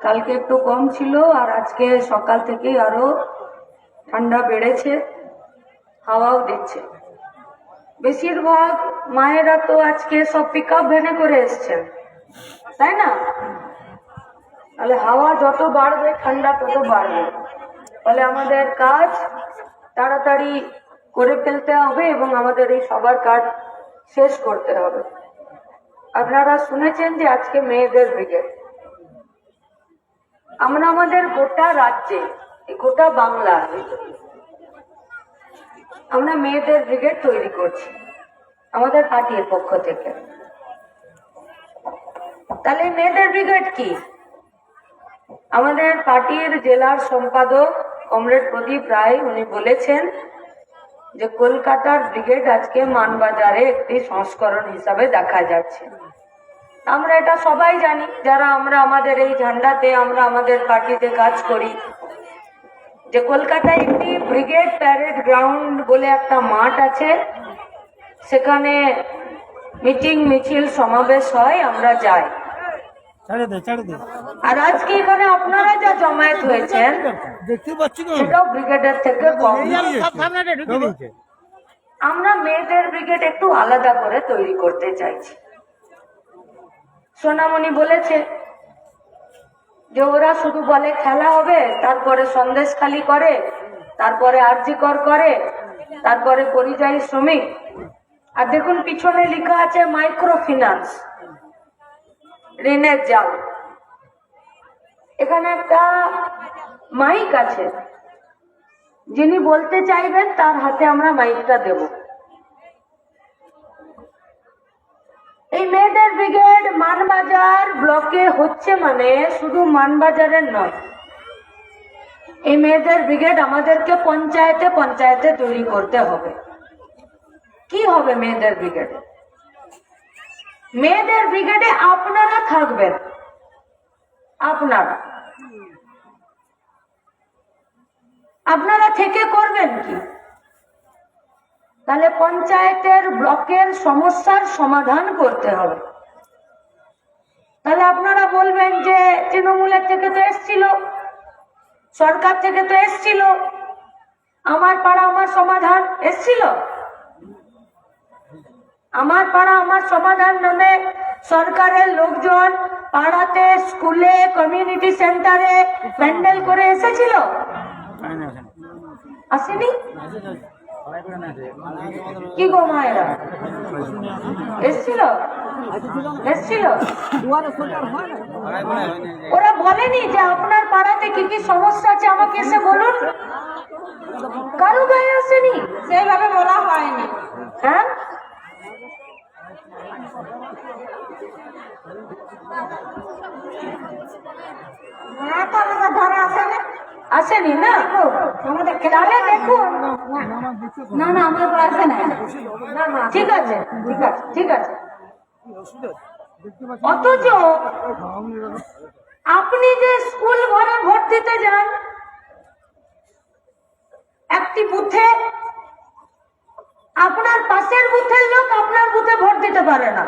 কালকে একটু কম ছিল আর আজকে সকাল থেকেই আরও ঠান্ডা বেড়েছে, হাওয়াও দিচ্ছে। বেশিরভাগ মায়েরা তো আজকে সব পিক আপ ভ্যানে করে এসছেন, তাই না? তাহলে হাওয়া যত বাড়বে, ঠান্ডা তত বাড়বে। ফলে আমাদের কাজ তাড়াতাড়ি করে ফেলতে হবে এবং আমাদের এই সবার কাজ শেষ করতে হবে। আপনারা শুনেছেন যে আজকে মেয়েদের ব্রিগেড আমরা আমাদের গোটা রাজ্যে গোটা বাংলা, আমরা মেয়েদের ব্রিগেড তৈরি করছি, আমাদের পার্টির পক্ষ থেকে। তাহলে মেয়েদের ব্রিগেড কি? আমাদের পার্টির জেলার সম্পাদক কমরেড প্রদীপ রায়, উনি বলেছেন যে কলকাতার ব্রিগেড আজকে মানবাজারে একটি সংস্করণ হিসাবে দেখা যাচ্ছে। আমরা এটা সবাই জানি যারা আমরা আমাদের এই ঝান্ডাতে আমরা আমাদের পার্টিতে কাজ করি। যে কলকাতায় একটি ব্রিগেড প্যারেড গ্রাউন্ড বলে একটা মাঠ আছে সেখানে মিটিং মিছিল সমাবেশ হয় আমরা যাই। ছেড়ে দে ছেড়ে দে। আর আজকে এখানে আপনারা যা জমায়েত হয়েছেন দেখতে সেটাও ব্রিগেডের থেকে কম। আমরা মেয়েদের ব্রিগেড একটু আলাদা করে তৈরি করতে চাইছি। সোনামণি বলেছে যে ওরা শুধু বলে খেলা হবে, তারপরে সন্দেশ খালি করে, তারপরে আর্জিকর করে, তারপরে পরিযায়ী শ্রমিক। আর দেখুন, পিছনে লেখা আছে মাইক্রো ফিনান্স ঋণের জাল। এখানে একটা মাইক আছে। যিনি বলতে চাইবেন, তার হাতে আমরা মাইকটা দেব। এই মেয়েদের ব্রিগেড মানবাজার ব্লকে হচ্ছে মানে শুধু মানবাজারের নয়। এই মেয়েদের ব্রিগেড আমাদেরকে পঞ্চায়েতে পঞ্চায়েতে তৈরি করতে হবে। কি হবে মেয়েদের ব্রিগেড মেয়েদের ব্রিগেডে আপনারা থাকবেন। আপনারা। আপনারা থেকে করবেন কি? তাহলে পঞ্চায়েতের ব্লকের সমস্যার সমাধান করতে হবে। তাহলে আপনারা বলবেন যে তৃণমূলের থেকে তো এসছিল সরকার থেকে তো এসছিল আমার পাড়া আমার সমাধান এসছিল? আমার পাড়া আমার সমাধান নামে সরকারের লোকজন পাড়াতে স্কুলে কমিউনিটি সেন্টারে প্যান্ডেল করে এসেছিল? আসেনি? কি গো মায়েরা? এসছিল? এসছিল? ওরা বলেনি যে আপনার পাড়াতে কি কি সমস্যা আছে আমাকে এসে বলুন। কারও গায়ে আসেনি? সেইভাবে বলা হয়নি। হ্যাঁ? হ্যাঁ তো আমাদের ঘরে আসে না আসেনি না? তাহলে দেখুন। না না আমাদের ঘরে আসে না, ঠিক আছে ঠিক আছে ঠিক আছে। অথচ আপনি যে স্কুল ঘরে ভোট দিতে যান, একটি বুথে আপনার পাশের বুথের লোক আপনার বুথে ভোট দিতে পারে না।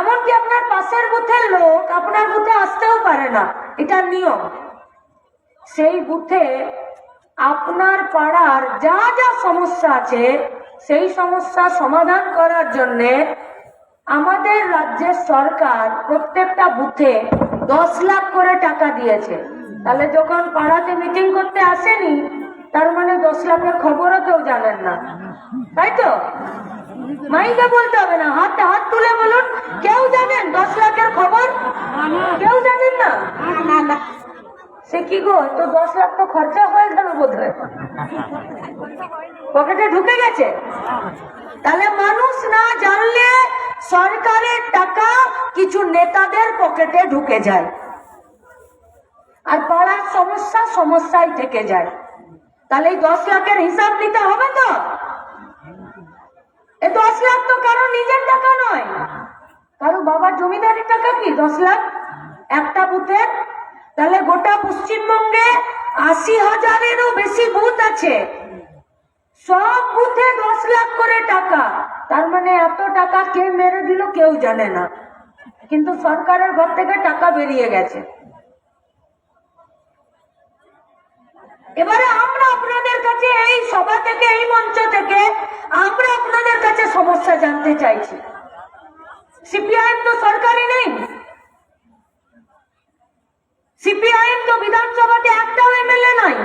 এমনকি আপনার পাশের বুথের লোক আপনার বুথে আসতেও পারে না। এটা নিয়ম। সেই বুথে আপনার পাড়ার যা যা সমস্যা আছে, সেই সমস্যা সমাধান করার জন্যে আমাদের রাজ্যের সরকার প্রত্যেকটা বুথে দশ লাখ করে টাকা দিয়েছে। তাহলে যখন পাড়াতে মিটিং করতে আসেনি, তার মানে দশ লাখের খবরও কেউ জানেন না। তাই তো? মাইকে বলতে হবে না, হাতে হাত তুলে বলুন, কেউ জানেন দশ লাখের খবর? কেউ জানেন না? সে কি গো তো দশ লাখ তো খরচা হয়ে গেল বোধ হয় পকেটে ঢুকে গেছে। তাহলে মানুষ না জানলে সরকারের টাকা কিছু নেতাদের পকেটে ঢুকে যায়। আর পাড়ার সমস্যা সমস্যায় থেকে যায়। তাহলে এই দশ লাখের হিসাব নিতে হবে তো? এই দশ লাখ তো কারও নিজের টাকা নয়। কারও বাবার জমিদারি টাকা কি দশ লাখ? একটা বুথের তাহলে গোটা পশ্চিমবঙ্গে আশি হাজারেরও বেশি বুথ আছে। সব বুথে দশ লাখ করে টাকা। তার মানে এত টাকা কে মেরে দিল কেউ জানে না। কিন্তু সরকারের ঘর থেকে টাকা বেরিয়ে গেছে। এবারে আমরা আপনাদের কাছে এই সভা থেকে, এই মঞ্চ থেকে আমরা আপনাদের কাছে সমস্যা জানতে চাইছি। সিপিআইএম তো সরকারি নেই। সিপিআইএম তো বিধানসভাতে একটাও এমএলএ নাই।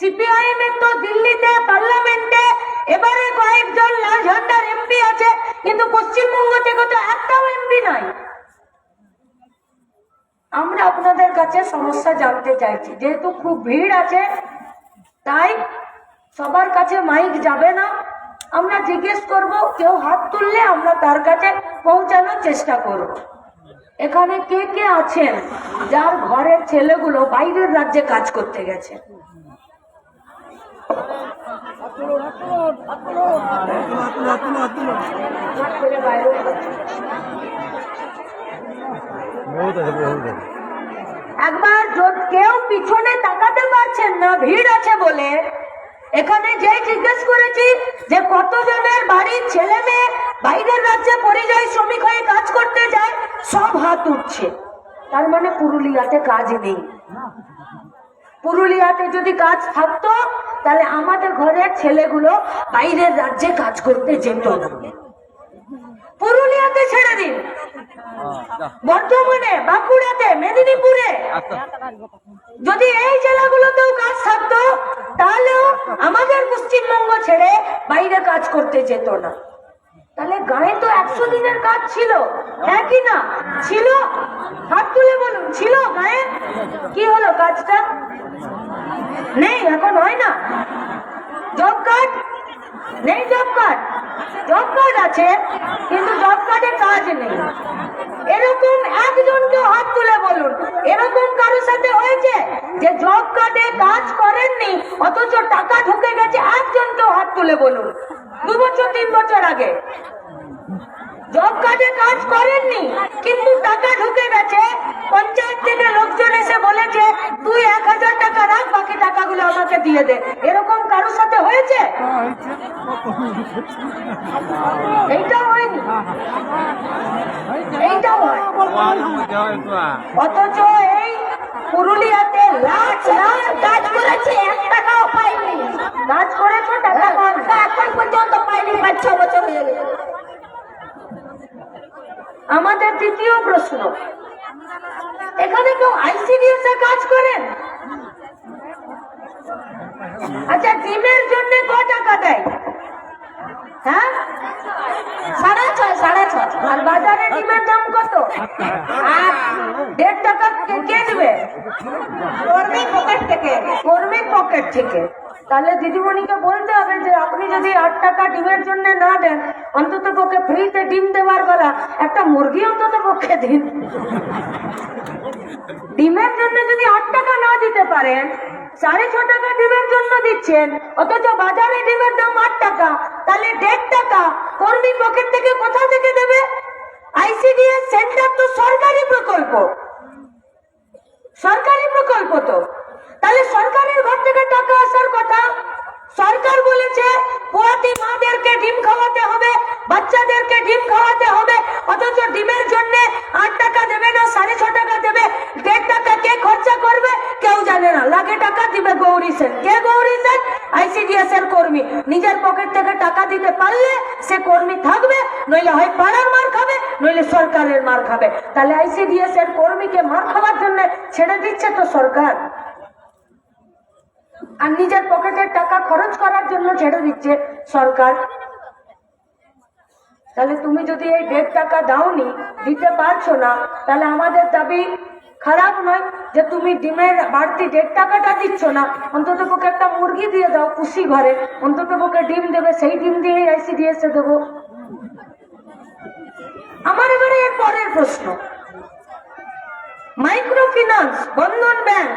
সিপিআইএম এর তো দিল্লিতে, পার্লামেন্টে এবারে কয়েকজন লাল ঝান্ডার এমপি আছে, কিন্তু পশ্চিমবঙ্গ থেকে তো একটাও এমপি নাই। আমরা আপনাদের কাছে সমস্যা জানতে চাইছি, যেহেতু খুব ভিড় আছে, তাই সবার কাছে মাইক যাবে না। আমরা জিজ্ঞেস করব, কেউ হাত তুললে আমরা তার কাছে পৌঁছানোর চেষ্টা করব। এখানে কে কে আছেন? যার ঘরের ছেলেগুলো বাইরের রাজ্যে কাজ করতে গেছে। একবার কেউ পিছনে তাকাতে পারছেন না, ভিড় আছে বলে, এখানে যে জিজ্ঞেস করেছি যে কতজনের বাড়ির ছেলে মেয়ে বাইরের রাজ্যে পরিযায়ী শ্রমিক হয়ে কাজ করতে যায়, সব হাত উঠছে। তার মানে পুরুলিয়াতে কাজ নেই। পুরুলিয়াতে যদি কাজ থাকতো, তাহলে আমাদের ঘরের ছেলেগুলো বাইরের রাজ্যে কাজ করতে যেত না। পুরুলিয়াতে ছেড়ে দিন। বর্ধমানে, বাঁকুড়াতে, মেদিনীপুরে। যদি এই জেলাগুলোতেও কাজ থাকতো, তাহলেও আমাদের পশ্চিমবঙ্গ ছেড়ে বাইরে কাজ করতে যেত না। তাহলে গায়ে তো একশো দিনের কাজ ছিল। হ্যাঁ কি না? ছিল? হাত তুলে বলুন, ছিল গায়ে কি হলো কাজটা? নেই, এখন হয় না। জব কার্ড নেই জব কার্ড জব কার্ড আছে, কিন্তু জব কার্ডে কাজ নেই। এরকম একজনকে হাত তুলে বলুন। এরকম কারও সাথে হয়েছে যে জব কার্ডে কাজ করেননি, অথচ টাকা ঢুকে গেছে, একজনকেও হাত তুলে বলুন। দু বছর তিন বছর আগে। জব কার্ডে কাজ করেননি কিন্তু টাকা ঢুকে গেছে। পঞ্চায়েত থেকে লোকজন এসে বলেছে তুই এক হাজার টাকা রাখ বাকি টাকাগুলো আমাকে দিয়ে দে। এরকম কারোর সাথে হয়েছে? এইটাও হয়নি। এইটাও হয় অথচ এই পুরুলিয়াতে লাখ লাখ কাজ করেছে এক টাকাও পাইনি। কাজ করেছ টাকা পাওনি। এখন পর্যন্ত পাইনি পাঁচ ছ বছর হয়ে গেছে আমাদের দ্বিতীয় প্রশ্ন এখানে কেউ আইসিডিএস এ কাজ করেন? আচ্ছা ডিমের জন্য ক টাকা দেয়? হ্যাঁ? সাড়ে ছয় সাড়ে ছয়। বাজারে ডিমের দাম কত? দেড় টাকা কে দেবে কর্মী পকেট থেকে, কর্মী পকেট থেকে। তাহলে দিদিমণিকে বলতে হবে যে, আপনি যদি আট টাকা ডিমের জন্য না দেন, অন্তত পক্ষে ফ্রিতে ডিম দেওয়ার বেলা একটা মুরগি অন্তত পক্ষে দিন। ডিমের জন্য যদি আট টাকা না দিতে পারেন সাড়ে ছ টাকা ডিমের জন্য দিচ্ছেন। অথচ বাজারে ডিমের দাম আট টাকা। তাহলে দেড় টাকা। কর্মী পকেট থেকে কোথা থেকে দেবে? আইসিডিএস সেন্টার তো সরকারি প্রকল্প। সরকারি প্রকল্প তো। তাহলে সরকারের ঘর থেকে টাকা আসার কথা। সরকার বলেছে, পোয়াতি মাদেরকে ডিম খাওয়াতে হবে। বাচ্চাদেরকে ডিম খাওয়াতে হবে, অথচ ডিমের জন্য আট টাকা দেবে না, সাড়ে ছ টাকা দেবে। দেড় টাকা কে খরচা করবে? কেউ জানে না। লাগে টাকা দিবে গৌরী সেন। কে গৌরী সেন? আইসিডিএস এর কর্মী। নিজের পকেট থেকে টাকা দিতে পারলে সে কর্মী থাকবে, নইলে হয় পাড়ার মার খাবে, নইলে সরকারের মার খাবে। তাহলে আইসিডিএস এর কর্মীকে মার খাওয়ার জন্য ছেড়ে দিচ্ছে তো সরকার। আর নিজের পকেটের টাকা খরচ করার জন্য ছেড়ে দিচ্ছে সরকার। তাহলে তুমি যদি এই দেড় টাকা দাওনি, দিতে পারছ না, তাহলে আমাদের দাবি খারাপ নয় যে তুমি ডিমের বাড়তি দেড় টাকাটা দিচ্ছ না। অন্তত পক্ষে একটা মুরগি দিয়ে দাও পুষি ঘরে। অন্তত পক্ষে ডিম দেবে, সেই ডিম দিয়েই আইসিডিএস এ দেবো। আমার এবারে এর পরের প্রশ্ন। মাইক্রো ফিনান্স বন্ধন ব্যাংক,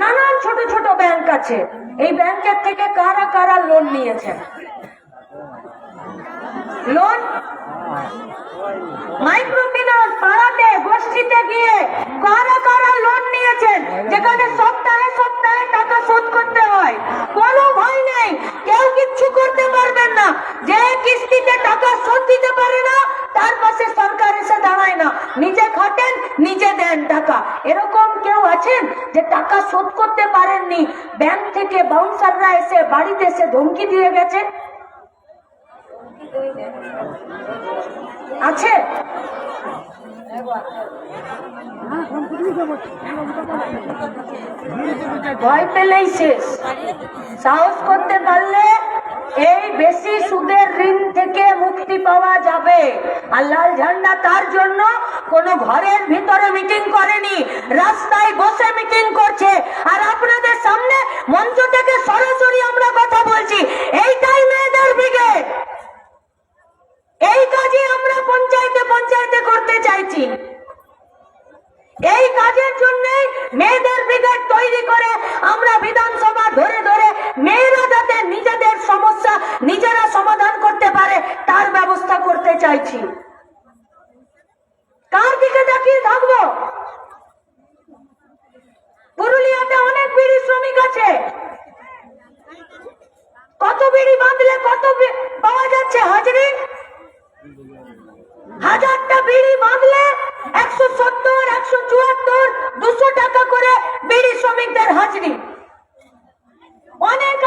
নানান ছোট ছোট ব্যাংক আছে। এই ব্যাংকের থেকে কারা কারা লোন নিয়েছেন? লোন? মাইক্রো ফিনান্স পাড়াতে গোষ্ঠীতে গিয়ে কারা কারা লোন নিয়েছেন? যেখানে সপ্তাহে সপ্তাহে টাকা শোধ করতে হয়। কোনো ভয় নেই। কেউ কিচ্ছু করতে পারবেন না। যে কিস্তিতে টাকা শোধ দিতে পারে না, তার পাশে সরকার এসে দাঁড়ায় না। নিজে খাটেন, নিজে দেন টাকা। এরকম কেউ আছেন যে টাকা শোধ করতে পারেননি? ব্যাংক থেকে বাউন্সাররা এসে বাড়িতে এসে ধমকি দিয়ে গেছে? আছে? ভয় পেলেই সাহস করতে পারলে এই বেশি সুদের ঋণ থেকে মুক্তি পাওয়া যাবে। আর লাল ঝান্ডা তার জন্য কোন ঘরের ভিতরে মিটিং করেনি, রাস্তায় বসে মিটিং করছে। আর আপনাদের সামনে মঞ্চ থেকে সরাসরি আমরা কথা বলছি। এইটাই মেয়েদের ব্রিগেড এই কাজই আমরা পঞ্চায়েতে পঞ্চায়েতে করতে চাইছি এই কাজের জন্য মেয়েদের ব্রিগেড তৈরি করে আমরা বিধানসভা ধরে ধরে মেয়েরা যাতে নিজেদের সমস্যা নিজেরা সমাধান করতে পারে, তার ব্যবস্থা করতে চাইছি। কার দিকে তাকিয়ে থাকব? পুরুলিয়াতে অনেক বিড়ি শ্রমিক আছে। কত বিড়ি বাঁধলে কত পাওয়া যাচ্ছে হাজরি হাজারটা বিড়ি বাঁধলে একশো সত্তর একশো চুয়াত্তর দুশো টাকা করে বিড়ি শ্রমিকদের হাজরি। অনেক